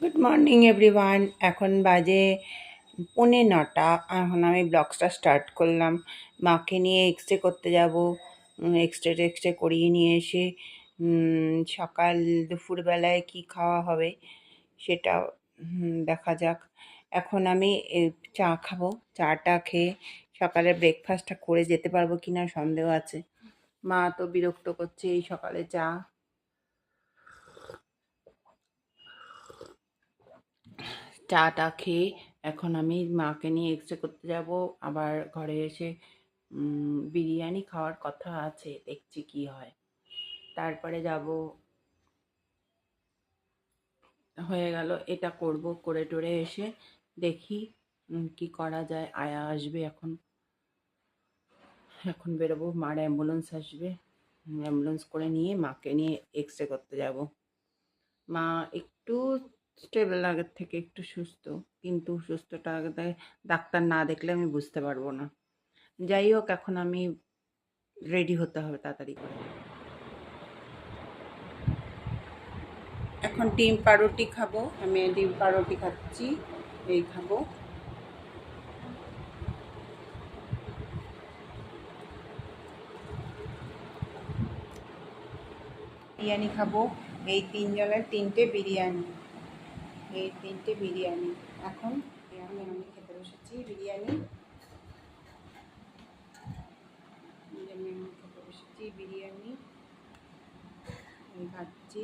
Good morning everyone এখন বাজে পৌনে নটা। এখন আমি ব্লগসটা স্টার্ট করলাম। মাকে নিয়ে এক্স করতে যাব। এক্স রে টেক্স রে করিয়ে নিয়ে এসে সকাল দুপুরবেলায় কি খাওয়া হবে সেটা দেখা যাক। এখন আমি চা খাব। চাটা খেয়ে সকালে ব্রেকফাস্টটা করে যেতে পারব কি না সন্দেহ আছে। মা তো বিরক্ত করছে এই সকালে চা। চাটা খেয়ে এখন আমি মাকে নিয়ে এক্স রে করতে যাব। আবার ঘরে এসে বিরিয়ানি খাওয়ার কথা আছে, দেখছি কি হয়। তারপরে যাব। হয়ে গেল, এটা করব। করে টোরে এসে দেখি কি করা যায়। আয়া আসবে এখন। এখন বেরোবো, মার অ্যাম্বুলেন্স আসবে। অ্যাম্বুলেন্স করে নিয়ে মাকে নিয়ে এক্স রে করতে যাব। মা একটু স্টেবল আগের থেকে একটু সুস্থ। কিন্তু সুস্থটা আগে ডাক্তার না দেখলে আমি বুঝতে পারব না। যাই হোক, এখন আমি রেডি হতে হবে তাড়াতাড়ি করে। এখন ডিম পাউরুটি খাব। আমি ডিম পাউরুটি খাচ্ছি, এই খাব। বিরিয়ানি খাব, এই তিনজনের তিনটে বিরিয়ানি। এই তিনটে বিরিয়ানি। এখন আমি আমি খেতে বসেছি। বিরিয়ানি। আমি খেতে বসেছি। বিরিয়ানি খাচ্ছি